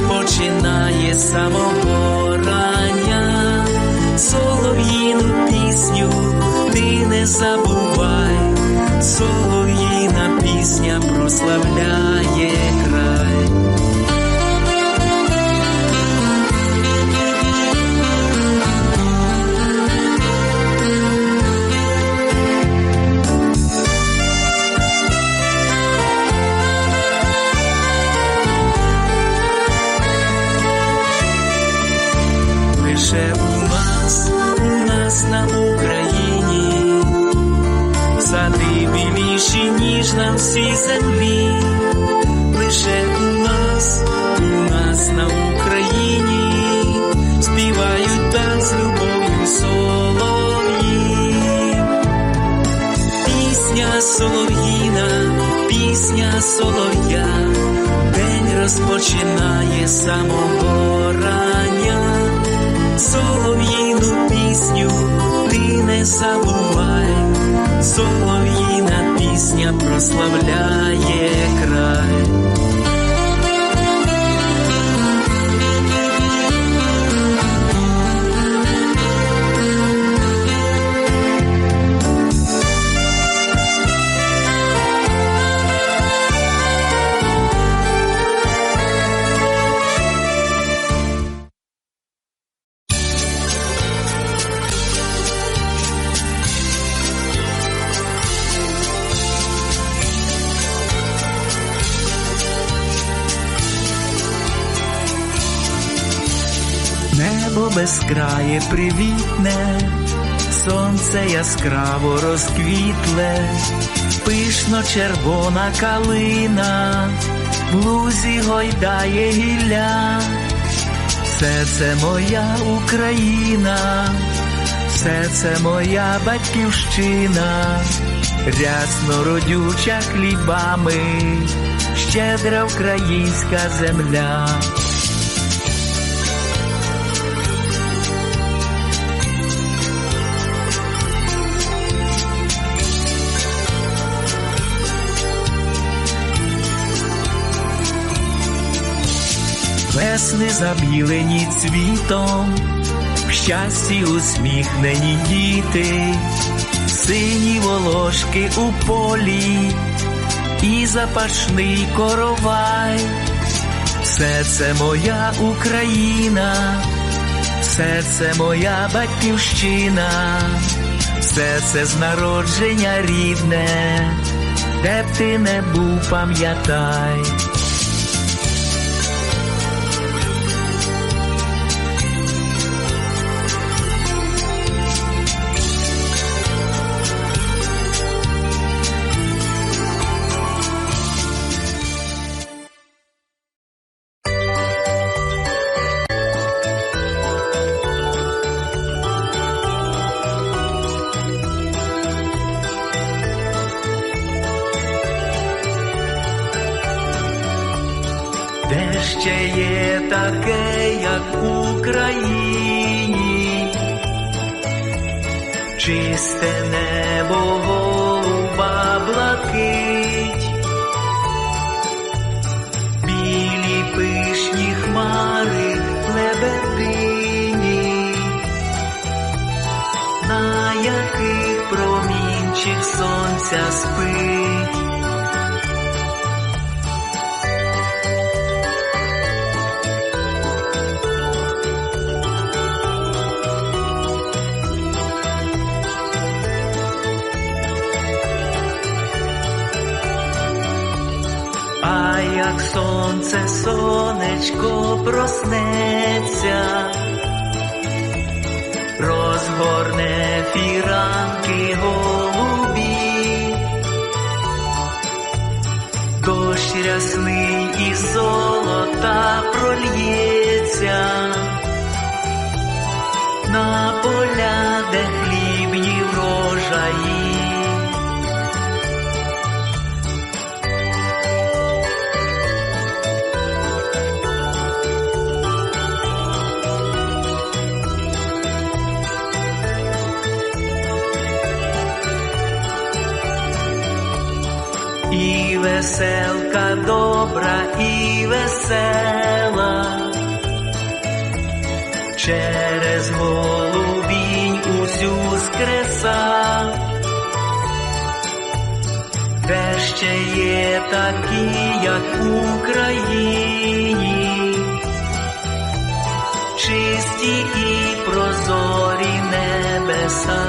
розпочинає з самого рання. Солов'їну пісню ти не забувай, солов'я, день розпочинає самого рання. Солов'їну пісню ти не забувай, солов'їна пісня прославляє край. Небо безкрає привітне, сонце яскраво розквітле, пишно червона калина, в лузі гойдає гілля, все це моя Україна, все це моя батьківщина, рясно родюча хлібами, щедра українська земля. Весни забілені цвітом, в щасті усміхнені діти, сині волошки у полі і запашний коровай. Все це моя Україна, все це моя батьківщина, все це з народження рідне, де б ти не був, пам'ятай. А як сонце, сонечко проснеться, розгорне фіранки дощ рясний і золота прольється на поля, де хлібні врожаї. Веселка добра і весела. Через голубінь усю скреса. Де ще є такі, як Україні, чисті і прозорі небеса.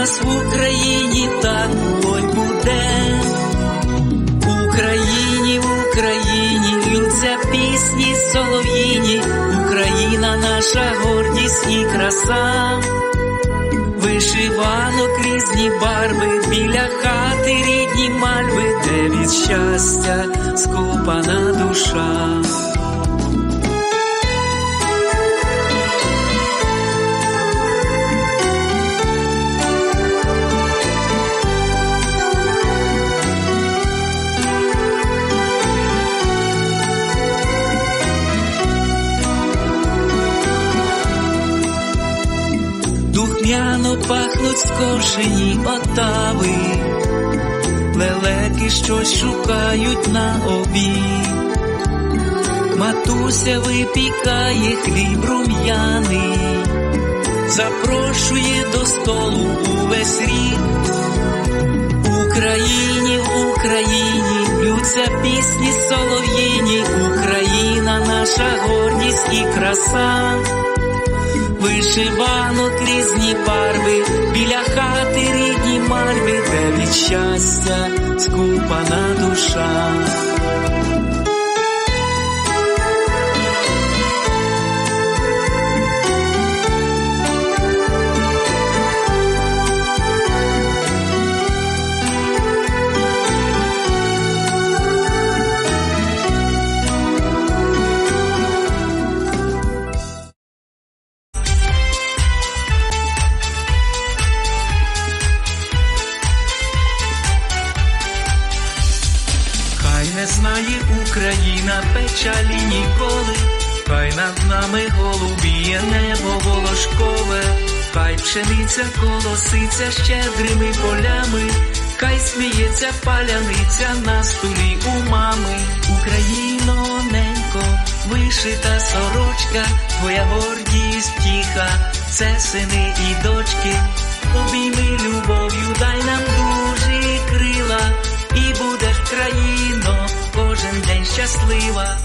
Нас в Україні так ой буде, в Україні, в Україні ллються пісні солов'їні, Україна наша гордість і краса. Вишиванок різні барви, біля хати рідні мальви, де від щастя скупана душа. Духмяно скошені отави, лелеки щось шукають на обід. Матуся випікає хліб рум'яний, запрошує до столу увесь рід. В Україні, Україні б'ються пісні солов'їні, Україна наша гордість і краса. Вишиванок різні барви, біля хати рідні марви, де від щастя скупана душа. Пшениця колоситься щедрими полями, хай сміється паляниця на столі у мами. Україно, ненько, вишита сорочка, твоя гордість тіха, це сини і дочки. Обійми любов'ю, дай нам дужі крила, і будеш країно кожен день щаслива.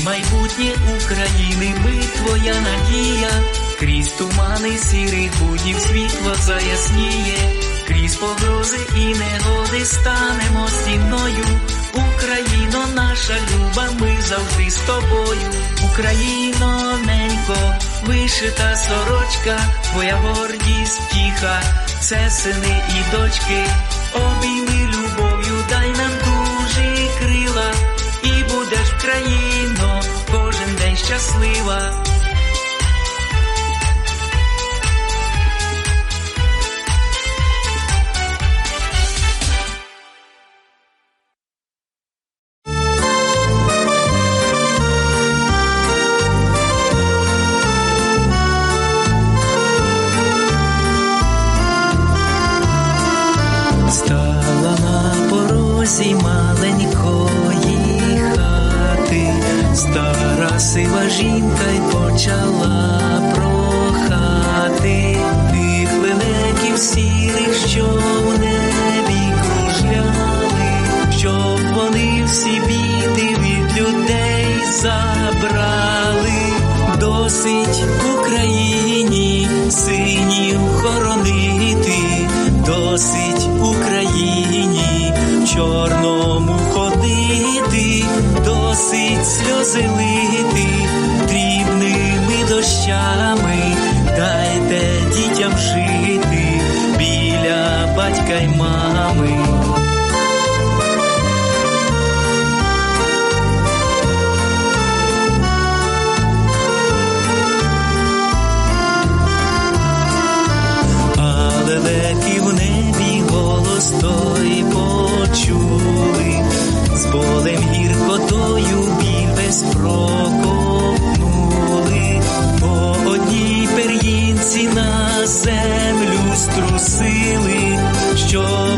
Майбутнє України, ми твоя надія, крізь тумани сірих буднів світло заясніє, крізь погрози і негоди станемо стіною. Україно, наша люба, ми завжди з тобою. Україно, ненько, вишита сорочка, твоя гордість тіха, це сини і дочки. Обійми любов'ю, дай нам дужі крила, і будеш кожен день щаслива.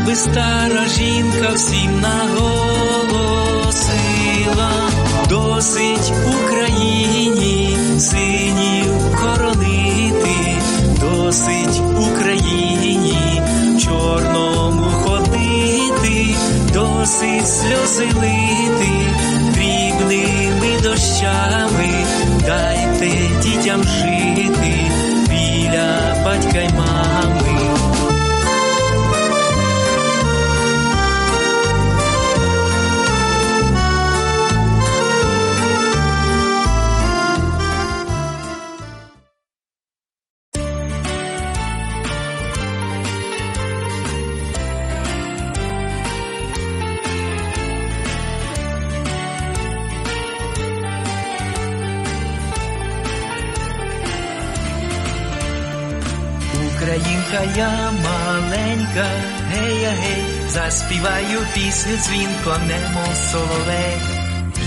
Щоби стара жінка всім наголосила, досить Україні синів хоронити, досить Україні чорному ходити, досить сльози лити дрібними дощами, дайте дітям жити біля батька й мами. Українка я маленька, гея гей, заспіваю пісню дзвінко, немов соловей.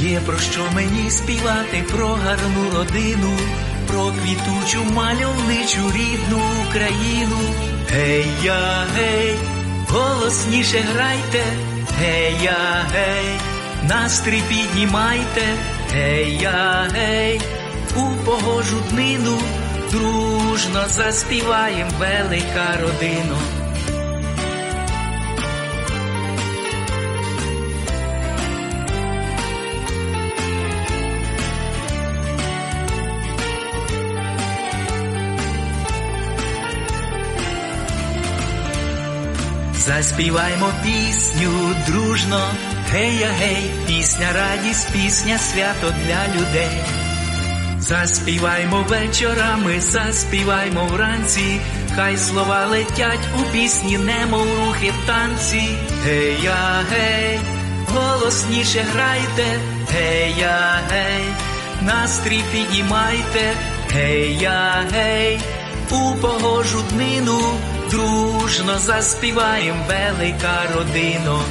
Є про що мені співати, про гарну родину, про квітучу мальовничу рідну Україну. Гей я гей, голосніше грайте, гей я гей, настрій піднімайте, гей я гей, у погожу днину дружно заспіваєм велика родина. Заспіваймо пісню дружно, гея гей, пісня радість, пісня свято для людей. Заспіваймо вечорами, заспіваймо вранці, хай слова летять у пісні, немов рухи в танці. Гея гей, голосніше грайте, гея гей, настрій піднімайте, гея гей, у погожу днину дружно заспіваєм велика родино.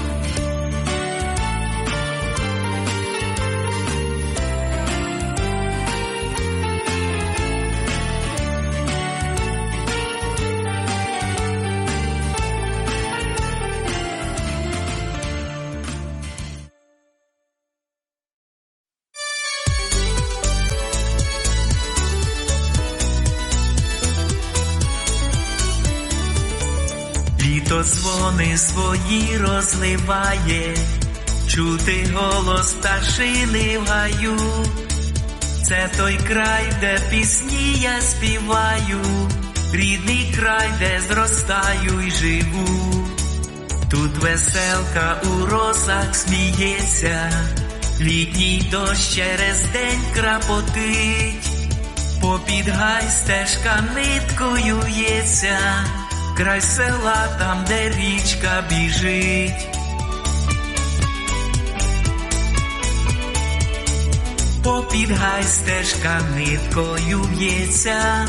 Дзвони свої розливає, чути голос пташини в гаю. Це той край, де пісні я співаю, рідний край, де зростаю й живу. Тут веселка у росах сміється, літній дощ через день крапотить, попід гай стежка ниткою ється, край села там, де річка біжить. Попід гай стежка ниткою в'ється.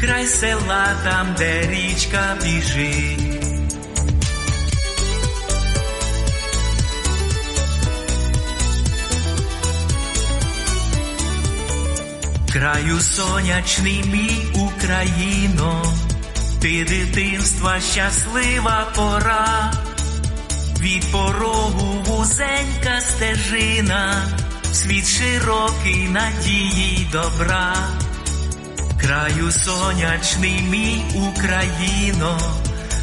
Край села там, де річка біжить. Краю сонячний мій Україно, ти дитинства щаслива пора, від порогу вузенька стежина, світ широкий надії добра. Краю сонячний мій Україно,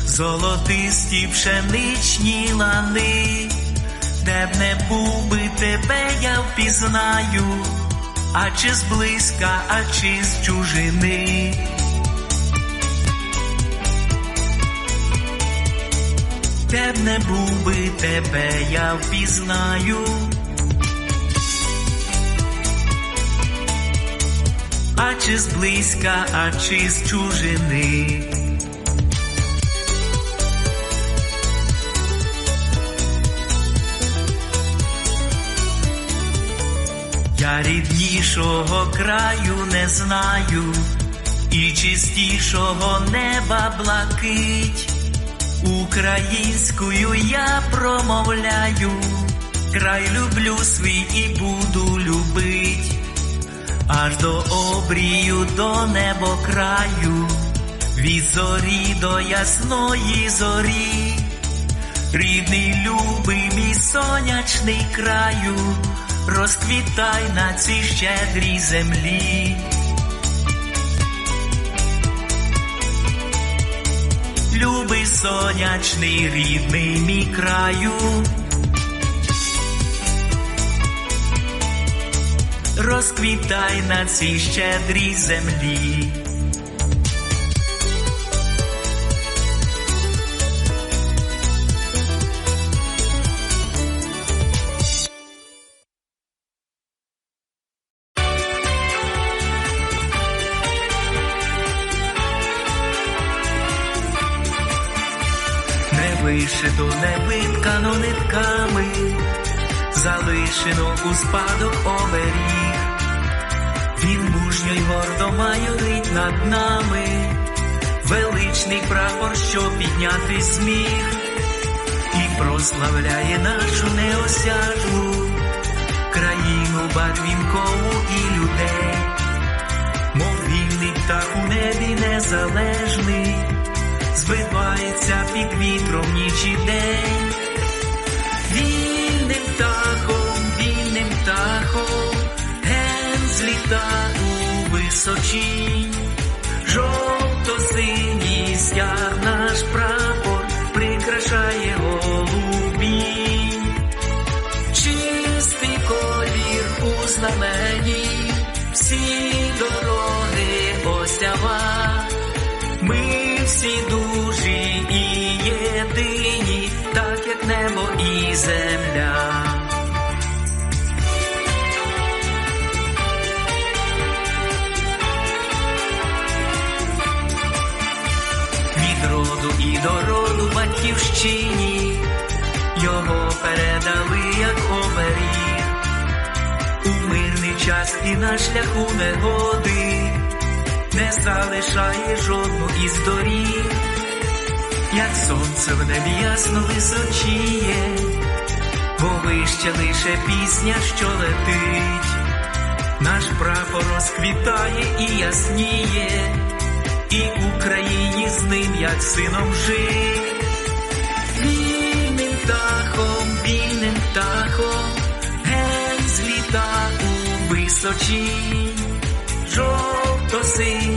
золотисті пшеничні лани, де б не був би тебе, я впізнаю, а чи зблизька, а чи з чужини. Де б не був би тебе, я впізнаю, а чи зблизька, а чи з чужини. Ріднішого краю не знаю, і чистішого неба блакить. Українською я промовляю, край люблю свій і буду любить, аж до обрію, до небокраю, від зорі до ясної зорі, рідний любий мій сонячний краю, розквітай на цій щедрій землі. Любий сонячний рідний мій краю. Розквітай на цій щедрій землі. Залишено у спадок оберіг. Він мужньо й гордо майорить над нами, величний прапор, що підняти зміг, і прославляє нашу неосяжну країну барвінкову і людей, мов вільний птах у небі незалежний збивається під вітром ніч і день. Зліта у височінь, жовто-синій стяг наш прапор прикрашає голубінь. Чистий колір у знамені, всі дороги осява. Батьківщині його передали як оберіг. У мирний час і на шляху негоди не залишає жодну із доріг, як сонце в небі ясно височіє, бо вище лише пісня, що летить, наш прапор розквітає і ясніє, і Україні з ним, як сином жить. Птахом, ген зліта у височі, Жовто-синій. стяг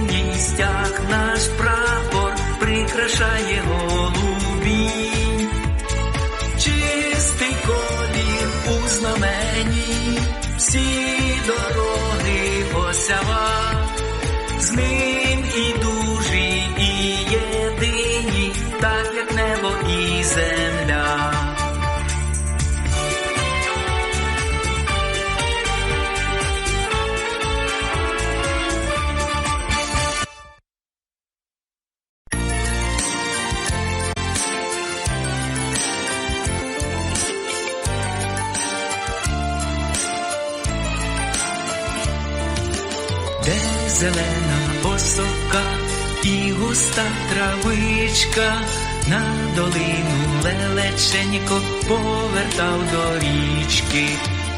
і густа травичка, на долину лелеченько повертав до річки.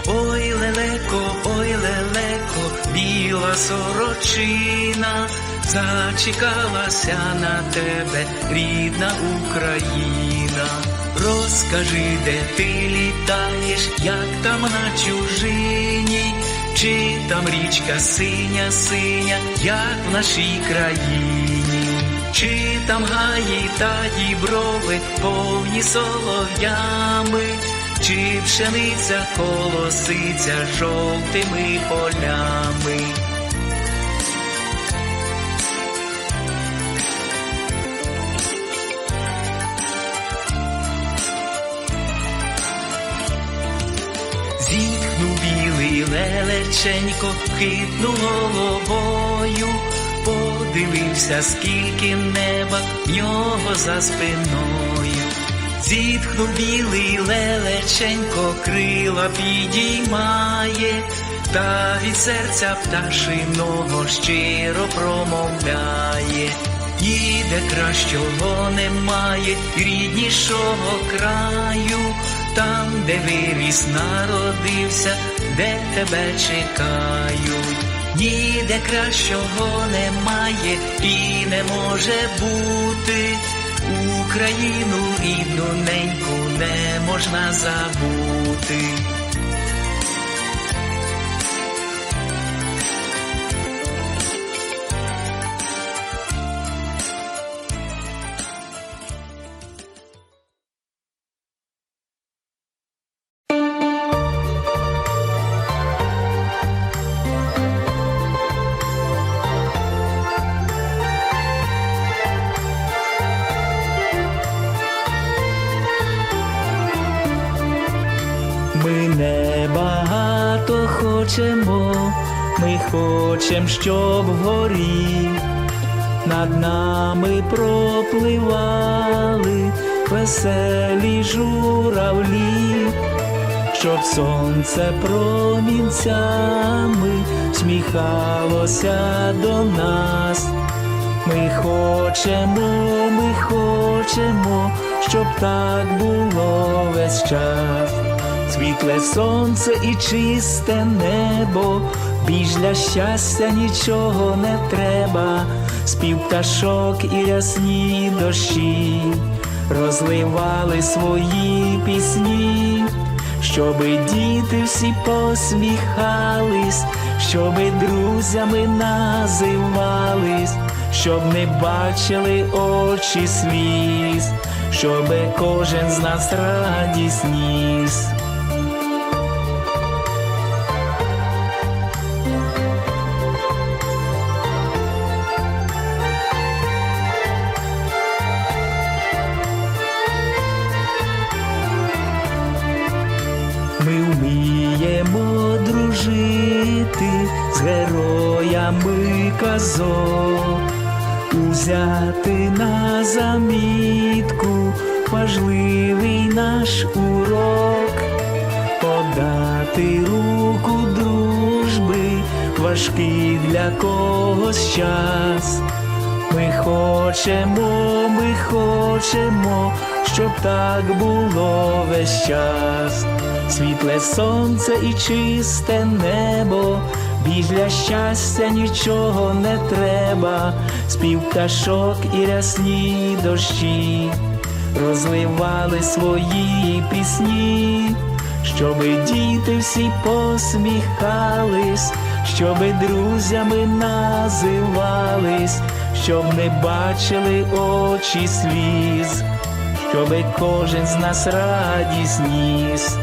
Ой лелеко, ой лелеко, біла сорочина, зачекалася на тебе, рідна Україна. Розкажи, де ти літаєш, як там на чужині, чи там річка синя, синя, як в нашій країні, чи там гаї та діброви повні солов'ями, чи пшениця колоситься жовтими полями. Зітхнув білий лелеченько, хитнув головою, подивився, скільки неба в нього за спиною. Зітхнув білий лелеченько, крила підіймає, та від серця пташиного щиро промовляє. Ніде кращого немає, ріднішого краю, там, де виріс, народився, де тебе чекають. Ніде кращого немає і не може бути. Україну рідну неньку не можна забути. Веселі журавлі, щоб сонце промінцями сміхалося до нас. Ми хочемо, ми хочемо, щоб так було весь час. Світле сонце і чисте небо, більш для щастя нічого не треба, спів пташок і ясні дощі, розливали свої пісні, щоби діти всі посміхались, щоби друзями називались, щоб не бачили очі сліз, щоби кожен з нас радість ніс. Казок, узяти на замітку важливий наш урок, подати руку дружби, важкий для когось час. Ми хочемо, ми хочемо, щоб так було весь час. Світле сонце і чисте небо, більш для щастя нічого не треба, спів пташок і рясні дощі, розливали свої пісні, щоби діти всі посміхались, щоби друзями називались, щоб не бачили очі сліз, щоби кожен з нас радість ніс.